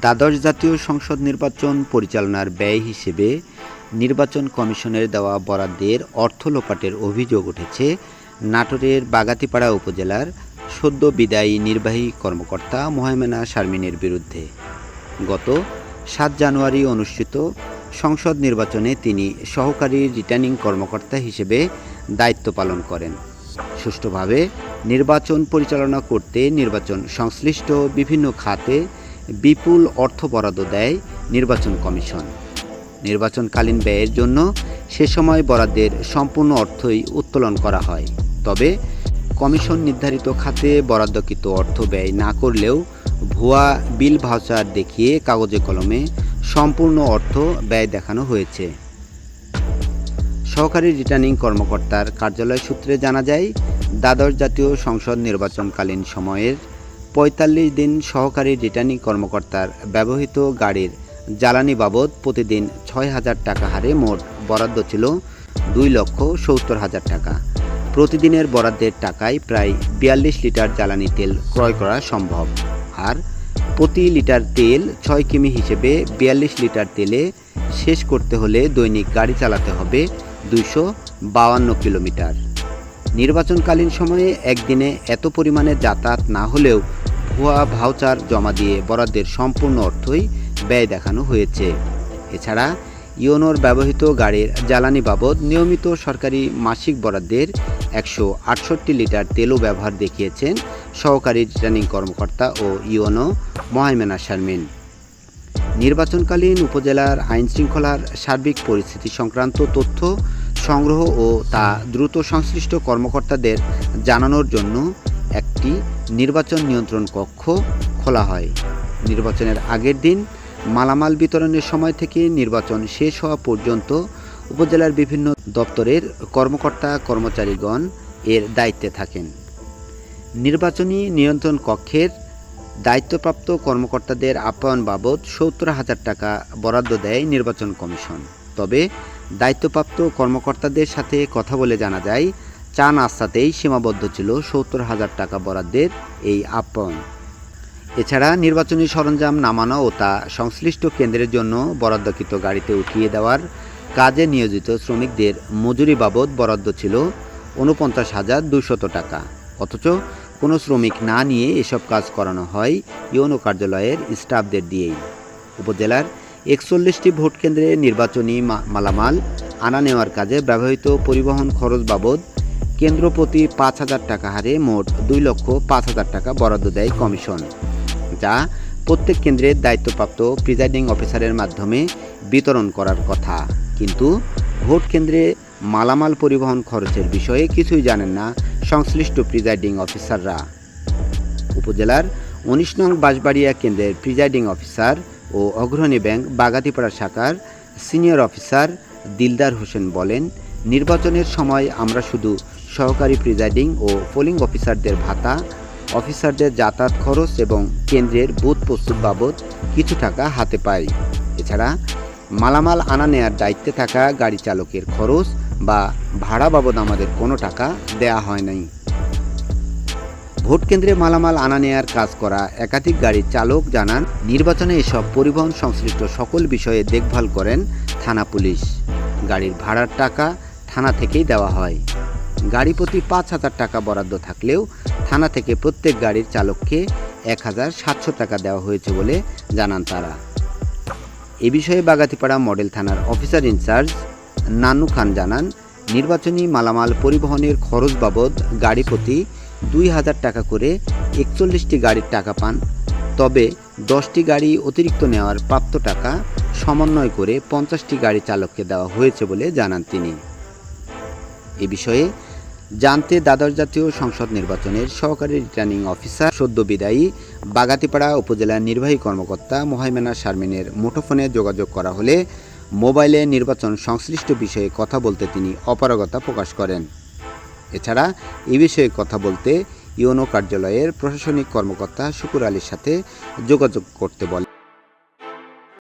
দ্বাদশ জাতীয় সংসদ নির্বাচন পরিচালনার ব্যয় হিসেবে নির্বাচন কমিশনের দেওয়া বরাদ্দের অর্থ লোপাটের অভিযোগ উঠেছে নাটোরের বাগাতিপাড়া উপজেলার সদ্য বিদায়ী নির্বাহী কর্মকর্তা মোহামেনা শারমিনের বিরুদ্ধে। গত সাত জানুয়ারি অনুষ্ঠিত সংসদ নির্বাচনে তিনি সহকারী রিটার্নিং কর্মকর্তা হিসেবে দায়িত্ব পালন করেন। সুষ্ঠুভাবে নির্বাচন পরিচালনা করতে নির্বাচন সংশ্লিষ্ট বিভিন্ন খাতে বিপুল অর্থ বরাদ্দ দেয় নির্বাচন কমিশন। নির্বাচনকালীন ব্যয়ের জন্য সে সময় বরাদ্দের সম্পূর্ণ অর্থই উত্তোলন করা হয়। তবে কমিশন নির্ধারিত খাতে বরাদ্দকৃত অর্থ ব্যয় না করলেও ভুয়া বিল ভাউচার দেখিয়ে কাগজে কলমে সম্পূর্ণ অর্থ ব্যয় দেখানো হয়েছে। সহকারী রিটার্নিং কর্মকর্তার কার্যালয় সূত্রে জানা যায়, দ্বাদশ জাতীয় সংসদ নির্বাচনকালীন সময়ের পঁয়তাল্লিশ দিন সহকারী রিটার্নিং কর্মকর্তার ব্যবহৃত গাড়ির জ্বালানি বাবদ প্রতিদিন ছয় হাজার টাকা হারে মোট বরাদ্দ ছিল দুই লক্ষ সত্তর হাজার টাকা। প্রতিদিনের বরাদ্দের টাকায় প্রায় বিয়াল্লিশ লিটার জ্বালানি তেল ক্রয় করা সম্ভব। আর প্রতি লিটার তেল ছয় কিমি হিসেবে বিয়াল্লিশ লিটার তেলে শেষ করতে হলে দৈনিক গাড়ি চালাতে হবে দুইশো বাউান্ন কিলোমিটার। নির্বাচনকালীন সময়ে একদিনে এত পরিমাণে যাতায়াত না হলেও ভুয়া ভাউচার জমা দিয়ে বরাদ্দের সম্পূর্ণ অর্থই ব্যয় দেখানো হয়েছে। এছাড়া ইওনোর ব্যবহৃত গাড়ির জ্বালানি বাবদ নিয়মিত সরকারি মাসিক বরাদ্দের একশো আটষট্টি লিটার তেলও ব্যবহার দেখিয়েছেন সহকারী রিটার্নিং কর্মকর্তা ও ইওনো মহাইমেনা শারমিন। নির্বাচনকালীন উপজেলার আইনশৃঙ্খলার সার্বিক পরিস্থিতি সংক্রান্ত তথ্য, সংগ্রহ ও তা দ্রুত সংশ্লিষ্ট কর্মকর্তাদের জানানোর জন্য একটি নির্বাচন নিয়ন্ত্রণ কক্ষ খোলা হয়। নির্বাচনের আগের দিন মালামাল বিতরণের সময় থেকে নির্বাচন শেষ হওয়া পর্যন্ত উপজেলার বিভিন্ন দপ্তরের কর্মকর্তা, কর্মচারীগণ এর দায়িত্বে থাকেন। নির্বাচনী নিয়ন্ত্রণ কক্ষের দায়িত্বপ্রাপ্ত কর্মকর্তাদের আপ্যায়ন বাবদ সত্তর হাজার টাকা বরাদ্দ দেয় নির্বাচন কমিশন। তবে দায়িত্বপ্রাপ্ত কর্মকর্তাদের সাথে কথা বলে জানা যায় চা নাস্তাতেই সীমাবদ্ধ ছিল সত্তর হাজার টাকা বরাদ্দের এই আপ্যায়ন এছাড়া নির্বাচনী সরঞ্জাম নামানো ও তা সংশ্লিষ্ট কেন্দ্রের জন্য বরাদ্দকৃত গাড়িতে উঠিয়ে দেওয়ার কাজে নিয়োজিত শ্রমিকদের মজুরি বাবদ বরাদ্দ ছিল উনপঞ্চাশ হাজার দুশত টাকা। অথচ কোনো শ্রমিক না নিয়ে এসব কাজ করানো হয় ইউনো কার্যালয়ের স্টাফদের দিয়েই। উপজেলার একচল্লিশটি ভোট কেন্দ্রে নির্বাচনী মালামাল আনা নেওয়ার কাজে ব্যবহৃত পরিবহন খরচ বাবদ কেন্দ্র প্রতি পাঁচ হাজার টাকা হারে মোট দুই লক্ষ পাঁচ হাজার টাকা বরাদ্দ দেয় কমিশন, যা প্রত্যেক কেন্দ্রের দায়িত্বপ্রাপ্ত প্রিজাইডিং অফিসারের মাধ্যমে বিতরণ করার কথা। কিন্তু ভোট কেন্দ্রে মালামাল পরিবহন খরচের বিষয়ে কিছুই জানেন না সংশ্লিষ্ট প্রিজাইডিং অফিসাররা। উপজেলার উনিশ নং বাঁশবাড়িয়া কেন্দ্রের প্রিজাইডিং অফিসার ও অগ্রণী ব্যাংক বাগাতিপাড়া শাখার সিনিয়র অফিসার দিলদার হোসেন বলেন, নির্বাচনের সময় আমরা শুধু সহকারী প্রিজাইডিং ও পোলিং অফিসারদের ভাতা, অফিসারদের যাতায়াত খরচ এবং কেন্দ্রের বুথ প্রস্তুত বাবদ কিছু টাকা হাতে পাই এছাড়া মালামাল আনা নেয়ার দায়িত্বে থাকা গাড়ি চালকের খরচ বা ভাড়া বাবদ আমাদের কোনো টাকা দেয়া হয় নাই। ভোট কেন্দ্রে মালামাল আনা নেয়ার কাজ করা একাধিক গাড়ির চালক জানান, নির্বাচনে এসব পরিবহন সংশ্লিষ্ট সকল বিষয়ে দেখভাল করেন থানা পুলিশ। গাড়ির ভাড়ার টাকা থানা থেকেই দেওয়া হয়। গাড়ি প্রতি পাঁচ হাজার টাকা বরাদ্দ থাকলেও থানা থেকে প্রত্যেক গাড়ির চালককে এক হাজার সাতশো টাকা দেওয়া হয়েছে বলে জানান তারা। এ বিষয়ে বাগাতিপাড়া মডেল থানার officer in charge Nanu Khan জানান, নির্বাচনী মালামাল পরিবহনের খরচ বাবদ গাড়ি প্রতি দুই হাজার টাকা করে একচল্লিশটি গাড়ির টাকা পান, তবে দশটি গাড়ি অতিরিক্ত নেওয়ার প্রাপ্ত টাকা সমন্বয় করে পঞ্চাশটি গাড়ি চালককে দেওয়া হয়েছে বলে জানান তিনি। এ বিষয়ে জানতে দ্বাদশ জাতীয় সংসদ নির্বাচনের সহকারী রিটার্নিং অফিসার, সদ্য বিদায়ী বাগাতিপাড়া উপজেলার নির্বাহী কর্মকর্তা মোহাইমেনা শারমিনের মুঠোফোনে যোগাযোগ করা হলে মোবাইলে নির্বাচন সংশ্লিষ্ট বিষয়ে কথা বলতে তিনি অপারগতা প্রকাশ করেন। এছাড়া এ বিষয়ে কথা বলতে ইউনো কার্যালয়ের প্রশাসনিক কর্মকর্তা শুকুর আলীর সাথে যোগাযোগ করতে বলে